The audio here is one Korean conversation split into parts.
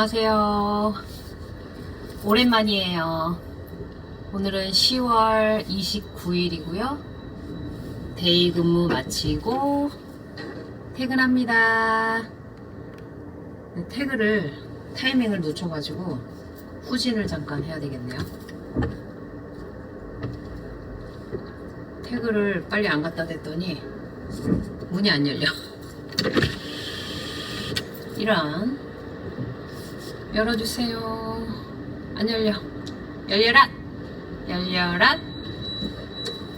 안녕하세요. 오랜만이에요. 오늘은 10월 29일이고요. 데이 근무 마치고 퇴근합니다. 태그를 타이밍을 놓쳐가지고 후진을 잠깐 해야 되겠네요. 태그를 빨리 안 갖다 댔더니 문이 안 열려. 이런 열어주세요. 안 열려. 열려라. 열려라.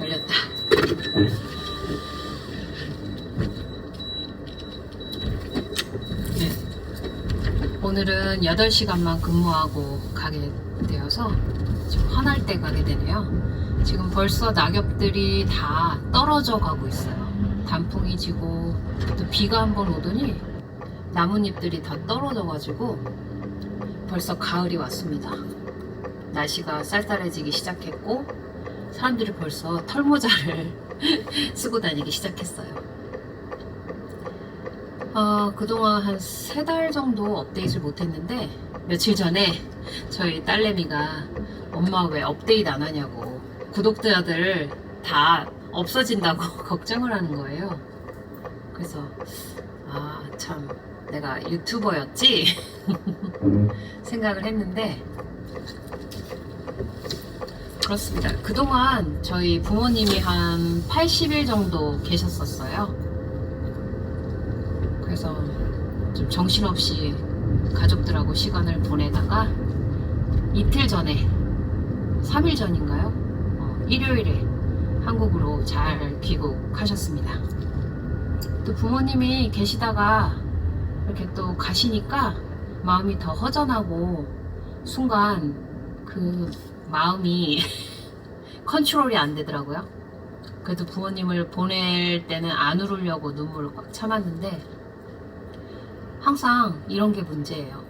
열렸다. 네. 오늘은 8시간만 근무하고 가게 되어서 좀 화날 때 가게 되네요. 지금 벌써 낙엽들이 다 떨어져 가고 있어요. 단풍이 지고 또 비가 한번 오더니 나뭇잎들이 다 떨어져 가지고 벌써 가을이 왔습니다. 날씨가 쌀쌀해지기 시작했고 사람들이 벌써 털모자를 쓰고 다니기 시작했어요. 어, 그동안 한 세 달 정도 업데이트를 못했는데 며칠 전에 저희 딸내미가 엄마 왜 업데이트 안 하냐고 구독자들 다 없어진다고 걱정을 하는 거예요. 그래서 아 참 내가 유튜버였지 생각을 했는데 그렇습니다. 그동안 저희 부모님이 한 80일 정도 계셨었어요. 그래서 좀 정신없이 가족들하고 시간을 보내다가 이틀 전에 3일 전인가요? 어, 일요일에 한국으로 잘 귀국하셨습니다. 또 부모님이 계시다가 이렇게 또 가시니까 마음이 더 허전하고 순간 그 마음이 컨트롤이 안 되더라고요. 그래도 부모님을 보낼 때는 안 울으려고 눈물을 꽉 참았는데 항상 이런 게 문제예요.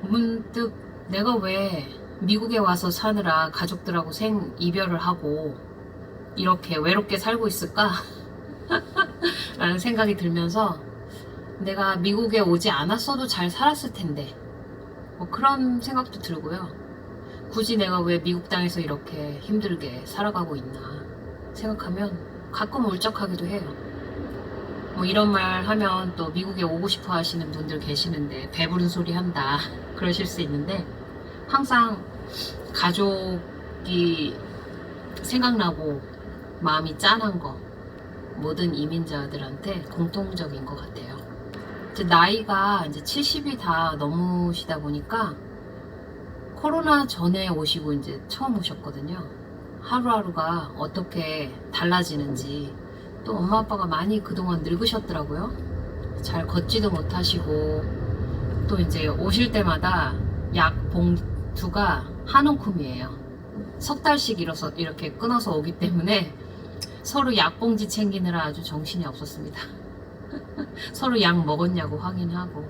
문득 내가 왜 미국에 와서 사느라 가족들하고 생 이별을 하고 이렇게 외롭게 살고 있을까? 라는 생각이 들면서 내가 미국에 오지 않았어도 잘 살았을 텐데 뭐 그런 생각도 들고요. 굳이 내가 왜 미국 땅에서 이렇게 힘들게 살아가고 있나 생각하면 가끔 울적하기도 해요. 뭐 이런 말 하면 또 미국에 오고 싶어 하시는 분들 계시는데 배부른 소리 한다 그러실 수 있는데 항상 가족이 생각나고 마음이 짠한 거 모든 이민자들한테 공통적인 것 같아요. 이제 나이가 이제 70이 다 넘으시다 보니까 코로나 전에 오시고 이제 처음 오셨거든요. 하루하루가 어떻게 달라지는지 또 엄마 아빠가 많이 그동안 늙으셨더라고요. 잘 걷지도 못하시고 또 이제 오실 때마다 약 봉투가 한 움큼이에요. 석 달씩 이어서 이렇게 끊어서 오기 때문에 서로 약봉지 챙기느라 아주 정신이 없었습니다. 서로 약 먹었냐고 확인하고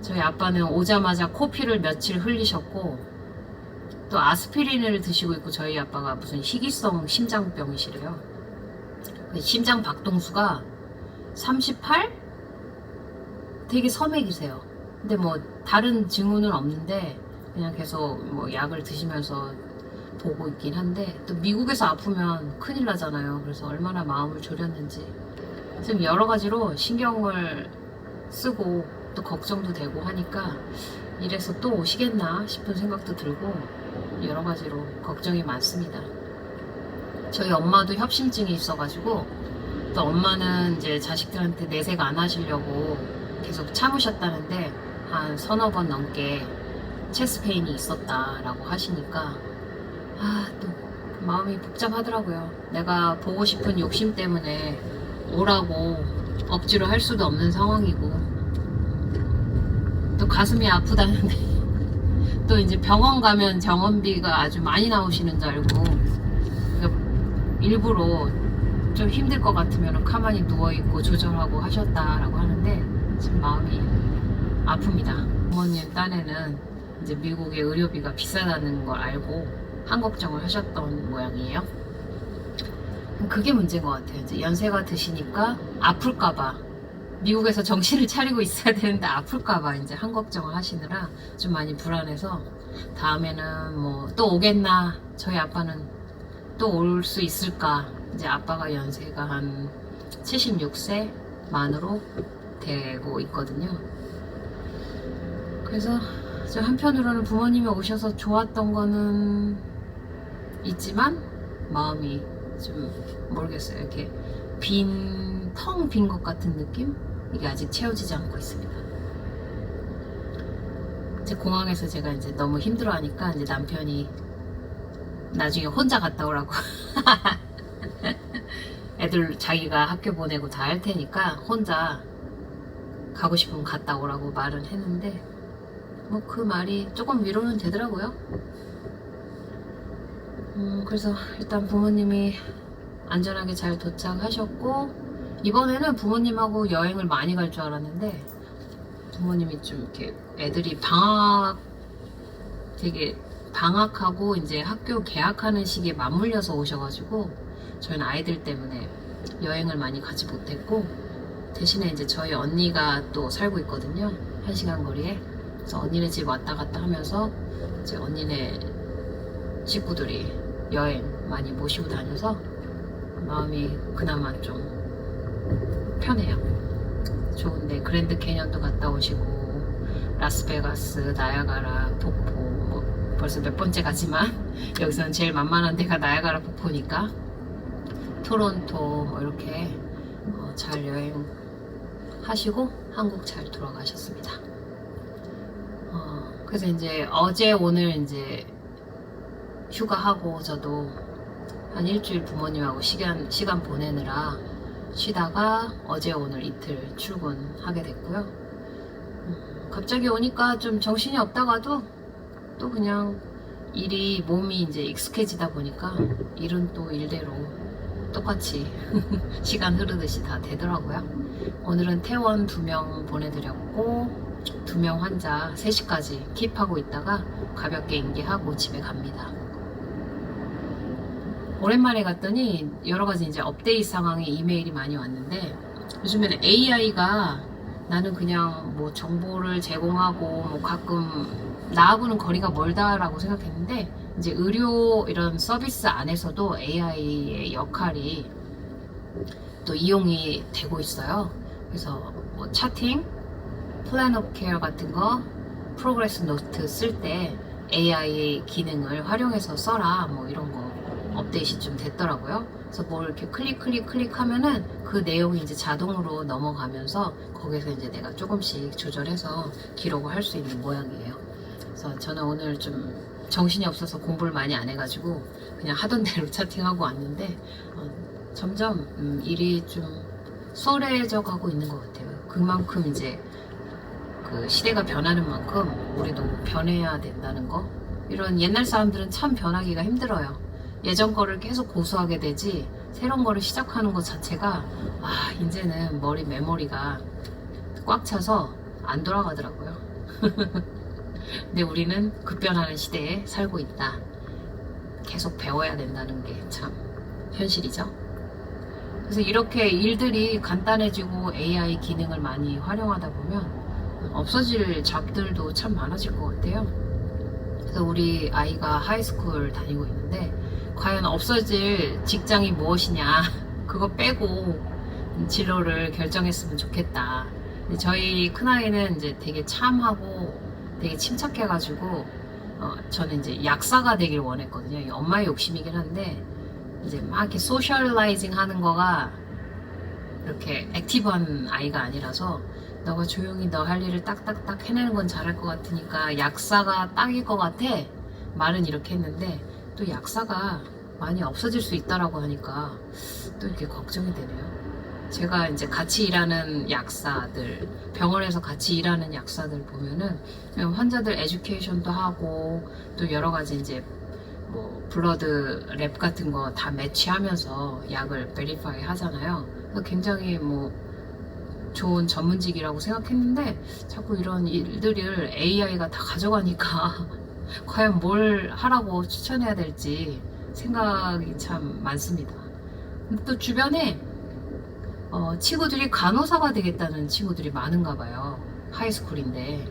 저희 아빠는 오자마자 코피를 며칠 흘리셨고 또 아스피린을 드시고 있고 저희 아빠가 무슨 희귀성 심장병이시래요. 그 심장 박동수가 38? 되게 서맥이세요. 근데 뭐 다른 증후는 없는데 그냥 계속 뭐 약을 드시면서 보고 있긴 한데 또 미국에서 아프면 큰일 나잖아요. 그래서 얼마나 마음을 졸였는지 지금 여러 가지로 신경을 쓰고 또 걱정도 되고 하니까 이래서 또 오시겠나 싶은 생각도 들고 여러 가지로 걱정이 많습니다. 저희 엄마도 협심증이 있어가지고 또 엄마는 이제 자식들한테 내색 안 하시려고 계속 참으셨다는데 한 서너 번 넘게 체스페인이 있었다라고 하시니까 아 또 마음이 복잡하더라고요. 내가 보고 싶은 욕심 때문에 오라고 억지로 할 수도 없는 상황이고 또 가슴이 아프다는데 또 이제 병원 가면 병원비가 아주 많이 나오시는 줄 알고 그러니까 일부러 좀 힘들 것 같으면 가만히 누워있고 조절하고 하셨다라고 하는데 지금 마음이 아픕니다. 부모님 딴에는 이제 미국의 의료비가 비싸다는 걸 알고 한걱정을 하셨던 모양이에요. 그게 문제인 것 같아요. 이제 연세가 드시니까 아플까봐 미국에서 정신을 차리고 있어야 되는데 아플까봐 이제 한 걱정을 하시느라 좀 많이 불안해서 다음에는 뭐 또 오겠나 저희 아빠는 또 올 수 있을까 이제 아빠가 연세가 한 76세 만으로 되고 있거든요. 그래서 저 한편으로는 부모님이 오셔서 좋았던 거는 있지만 마음이 좀 모르겠어요. 이렇게 빈, 텅 빈 것 같은 느낌? 이게 아직 채워지지 않고 있습니다. 이제 공항에서 제가 이제 너무 힘들어 하니까 이제 남편이 나중에 혼자 갔다 오라고. 애들 자기가 학교 보내고 다 할 테니까 혼자 가고 싶으면 갔다 오라고 말은 했는데 뭐 그 말이 조금 위로는 되더라고요. 음, 그래서 일단 부모님이 안전하게 잘 도착하셨고 이번에는 부모님하고 여행을 많이 갈 줄 알았는데 부모님이 좀 이렇게 애들이 방학 되게 방학하고 이제 학교 개학하는 시기에 맞물려서 오셔가지고 저희는 아이들 때문에 여행을 많이 가지 못했고 대신에 이제 저희 언니가 또 살고 있거든요. 한 시간 거리에. 그래서 언니네 집 왔다 갔다 하면서 이제 언니네 식구들이 여행 많이 모시고 다녀서 마음이 그나마 좀 편해요. 좋은데 그랜드 캐년도 갔다 오시고 라스베가스, 나야가라 폭포 뭐 벌써 몇 번째 가지만 여기서는 제일 만만한 데가 나야가라 폭포니까 토론토 뭐 이렇게 어, 잘 여행 하시고 한국 잘 돌아가셨습니다. 어, 그래서 이제 어제 오늘 이제 휴가하고 저도 한 일주일 부모님하고 시간, 시간 보내느라 쉬다가 어제 오늘 이틀 출근하게 됐고요. 음, 갑자기 오니까 좀 정신이 없다가도 또 그냥 일이 몸이 이제 익숙해지다 보니까 일은 또 일대로 똑같이 시간 흐르듯이 다 되더라고요. 오늘은 퇴원 두 명 보내드렸고 두 명 환자 3시까지 킵하고 있다가 가볍게 인계하고 집에 갑니다. 오랜만에 갔더니 여러 가지 이제 업데이트 상황의 이메일이 많이 왔는데 요즘에는 AI가 나는 그냥 뭐 정보를 제공하고 뭐 가끔 나하고는 거리가 멀다라고 생각했는데 이제 의료 이런 서비스 안에서도 AI의 역할이 또 이용이 되고 있어요. 그래서 뭐 차팅, 플랜 오브 케어 같은 거, 프로그레스 노트 쓸 때 AI 기능을 활용해서 써라 뭐 이런 거 업데이트 좀 됐더라고요. 그래서 뭘 이렇게 클릭 클릭 클릭하면은 그 내용이 이제 자동으로 넘어가면서 거기서 이제 내가 조금씩 조절해서 기록을 할 수 있는 모양이에요. 그래서 저는 오늘 좀 정신이 없어서 공부를 많이 안 해가지고 그냥 하던 대로 차팅하고 왔는데 어, 점점 음, 일이 좀 수월해져 가고 있는 것 같아요. 그만큼 이제 그 시대가 변하는 만큼 우리도 변해야 된다는 거. 이런 옛날 사람들은 참 변하기가 힘들어요. 예전 거를 계속 고수하게 되지 새로운 거를 시작하는 것 자체가 아 이제는 머리 메모리가 꽉 차서 안 돌아가더라고요. 근데 우리는 급변하는 시대에 살고 있다. 계속 배워야 된다는 게 참 현실이죠. 그래서 이렇게 일들이 간단해지고 AI 기능을 많이 활용하다 보면 없어질 잡들도 참 많아질 것 같아요. 그래서 우리 아이가 하이스쿨 다니고 있는데 과연 없어질 직장이 무엇이냐. 그거 빼고 진로를 결정했으면 좋겠다. 저희 큰아이는 이제 되게 참하고 되게 침착해가지고 어, 저는 이제 약사가 되길 원했거든요. 엄마의 욕심이긴 한데 이제 막 이렇게 소셜라이징 하는 거가 이렇게 액티브한 아이가 아니라서 너가 조용히 너 할 일을 딱딱딱 해내는 건 잘할 것 같으니까 약사가 딱일 것 같아. 말은 이렇게 했는데 또 약사가 많이 없어질 수 있다라고 하니까 또 이렇게 걱정이 되네요. 제가 이제 같이 일하는 약사들, 병원에서 같이 일하는 약사들 보면은 환자들 에듀케이션도 하고 또 여러 가지 이제 뭐 블러드 랩 같은 거 다 매치하면서 약을 베리파이 하잖아요. 굉장히 뭐 좋은 전문직이라고 생각했는데 자꾸 이런 일들을 AI가 다 가져가니까 과연 뭘 하라고 추천해야 될지 생각이 참 많습니다. 근데 또 주변에 어, 친구들이 간호사가 되겠다는 친구들이 많은가 봐요. 하이스쿨인데.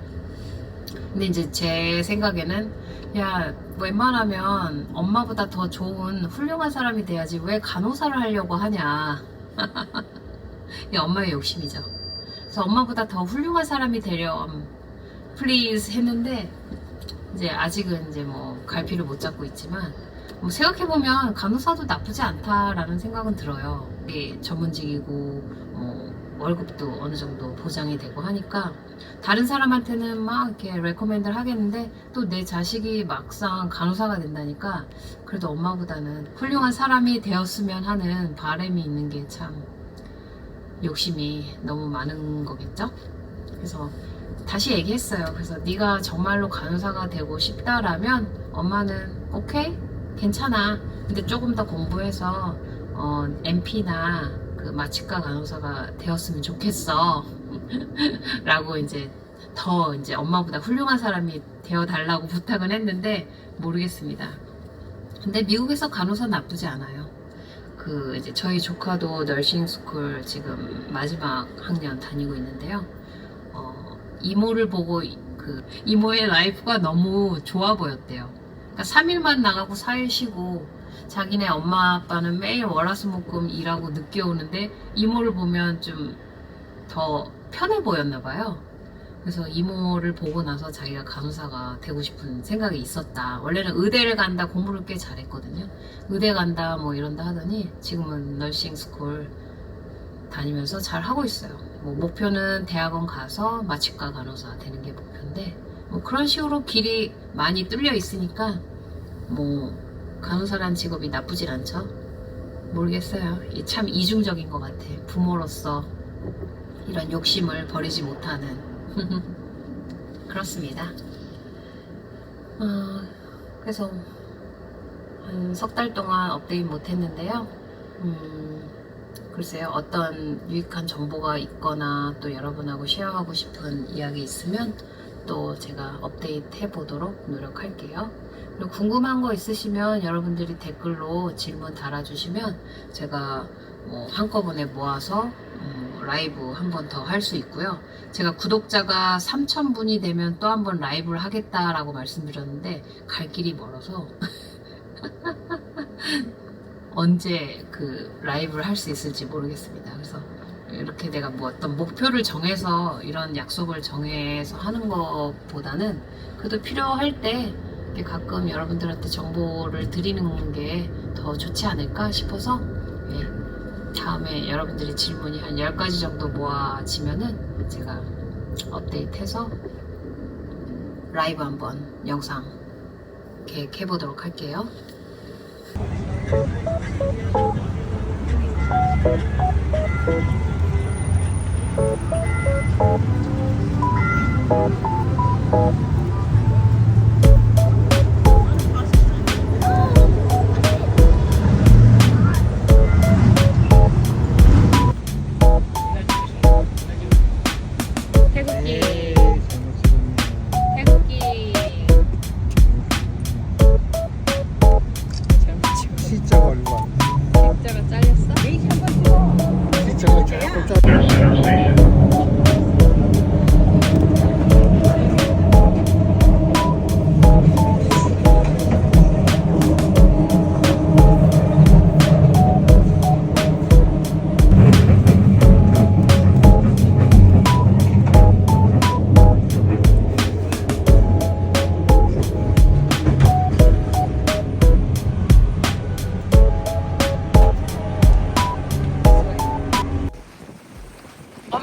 근데 이제 제 생각에는 야 웬만하면 엄마보다 더 좋은 훌륭한 사람이 돼야지 왜 간호사를 하려고 하냐. 이 엄마의 욕심이죠. 그래서 엄마보다 더 훌륭한 사람이 되렴 플리즈 했는데 이제 아직은 이제 뭐 갈피를 못 잡고 있지만 뭐 생각해보면 간호사도 나쁘지 않다라는 생각은 들어요. 이게 전문직이고 뭐 월급도 어느 정도 보장이 되고 하니까 다른 사람한테는 막 이렇게 레코멘드를 하겠는데 또 내 자식이 막상 간호사가 된다니까 그래도 엄마보다는 훌륭한 사람이 되었으면 하는 바람이 있는 게 참 욕심이 너무 많은 거겠죠? 그래서 다시 얘기했어요. 그래서 네가 정말로 간호사가 되고 싶다라면 엄마는 오케이 괜찮아. 근데 조금 더 공부해서 어, MP나 그 마취과 간호사가 되었으면 좋겠어. 라고 이제 더 이제 엄마보다 훌륭한 사람이 되어 달라고 부탁은 했는데 모르겠습니다. 근데 미국에서 간호사 나쁘지 않아요. 그 이제 저희 조카도 너싱 스쿨 지금 마지막 학년 다니고 있는데요. 어, 이모를 보고 이- 그 이모의 라이프가 너무 좋아 보였대요. 그러니까 3일만 나가고 4일 쉬고 자기네 엄마 아빠는 매일 월화수목금 일하고 늦게 오는데 이모를 보면 좀 더 편해 보였나 봐요. 그래서 이모를 보고 나서 자기가 간호사가 되고 싶은 생각이 있었다. 원래는 의대를 간다 공부를 꽤 잘했거든요. 의대 간다 뭐 이런다 하더니 지금은 널싱 스쿨 다니면서 잘 하고 있어요. 뭐 목표는 대학원 가서 마취과 간호사 되는 게 목표인데 뭐 그런 식으로 길이 많이 뚫려 있으니까 뭐 간호사란 직업이 나쁘질 않죠. 모르겠어요. 이참 이중적인 것 같아. 부모로서 이런 욕심을 버리지 못하는 그렇습니다. 어, 그래서 한 석 달 동안 업데이트 못했는데요. 음, 글쎄요, 어떤 유익한 정보가 있거나 또 여러분하고 쉐어하고 싶은 이야기 있으면 또 제가 업데이트 해보도록 노력할게요. 그리고 궁금한 거 있으시면 여러분들이 댓글로 질문 달아주시면 제가 뭐 한꺼번에 모아서 음, 라이브 한 번 더 할 수 있고요. 제가 구독자가 3,000분이 되면 또 한 번 라이브를 하겠다라고 말씀드렸는데 갈 길이 멀어서 언제 그 라이브를 할 수 있을지 모르겠습니다. 그래서 이렇게 내가 뭐 어떤 목표를 정해서 이런 약속을 정해서 하는 것보다는 그래도 필요할 때 가끔 여러분들한테 정보를 드리는 게 더 좋지 않을까 싶어서 예, 다음에 여러분들이 질문이 한 10가지 정도 모아지면은 제가 업데이트해서 라이브 한번 영상 계획해 보도록 할게요. 태국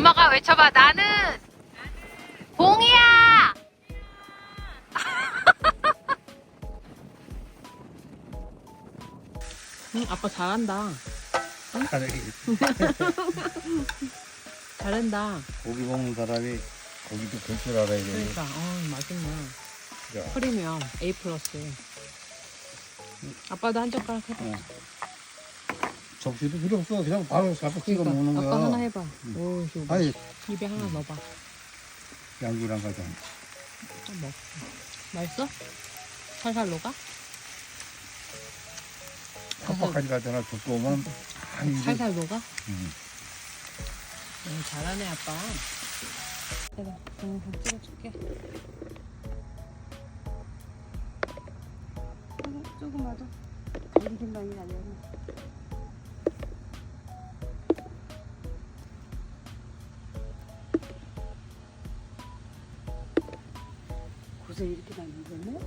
외쳐봐. 나는 봉이야! 응, 아빠 잘한다. 아니, 잘한다. 고기 먹는 사람이 고기도 볼 줄 알아야 돼. 그러니까. 어 맛있네. 야, 프리미엄 A 플러스. 아빠도 한 젓가락 해봐. 어. 접시도 필요 없어. 그냥 바로 잡고 찍어 그러니까 먹는 거야. 아빠 하나 해봐 오 이거 아니, 입에 하나 넣어봐 양주랑 가자. 좀 먹. 맛있어? 살살 녹아? 팍팍하지 가잖아. 두꺼우면. 아, 이게. 살살 녹아? 음. 응, 잘하네 아빠. 내가 동영상 찍어줄게. 조금마도 달리긴 많이 달려요. 고생 이렇게 다니겠네?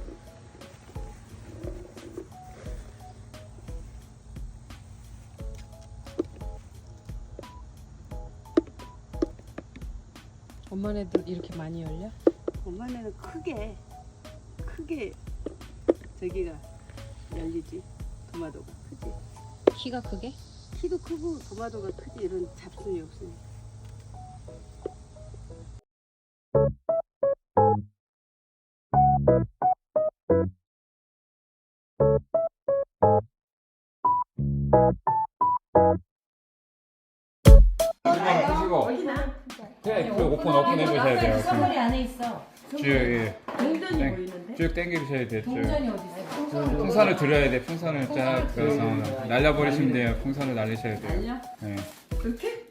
엄마네들 이렇게 많이 열려? 엄마네는 크게 크게 저기가 열리지 도마도가 크지 키가 크게? 키도 크고 도마도가 크지 이런 잡순이 없으니까 돼요. 쭉. 동전이 어디 있어? 풍선을 들어야 돼. 풍선을 쫙 그래서 날려버리시면 돼요. 풍선을 날리셔야 돼요. 날려? 네. 이렇게?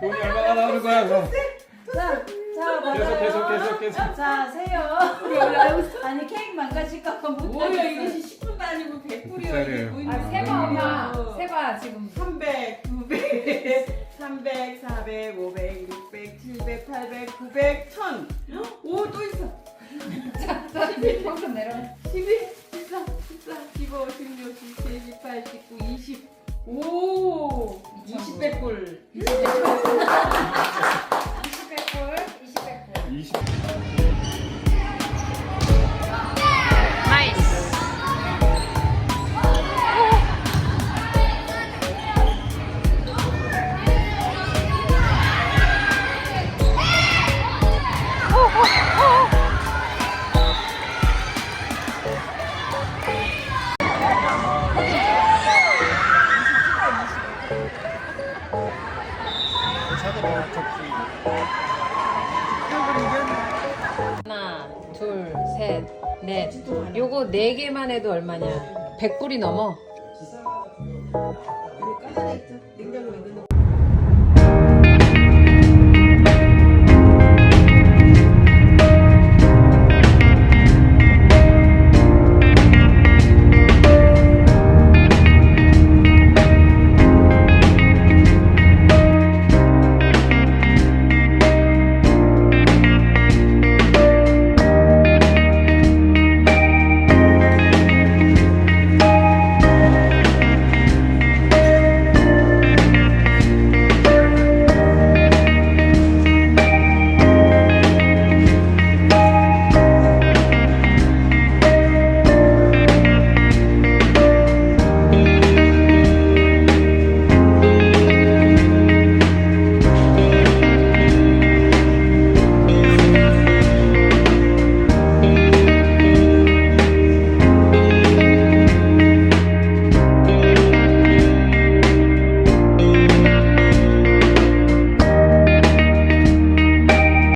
돈이 얼마나 나오는 거야? 그럼. 자, 자, 계속 받아요. 계속 계속 계속. 자, 세요. 아니 케이크 망가질까봐 못 뭐야 하겠어. 이것이 10분도 아니고 100불이야 비싸네요. 아, 세봐 엄마. 세봐 지금. 300, 900, 300, 400, 500, 600, 700, 800, 900, 1000. 오, 또 있어. 자, 자, 평소 내려. 12, 14, 14, 15, 16, 17, 18, 19, 20. 오, 20백불. 20백불, 둘, 셋, 넷. 요거 네 개만 해도 얼마냐? 100불이 넘어. 냉장고에 넣어놓고.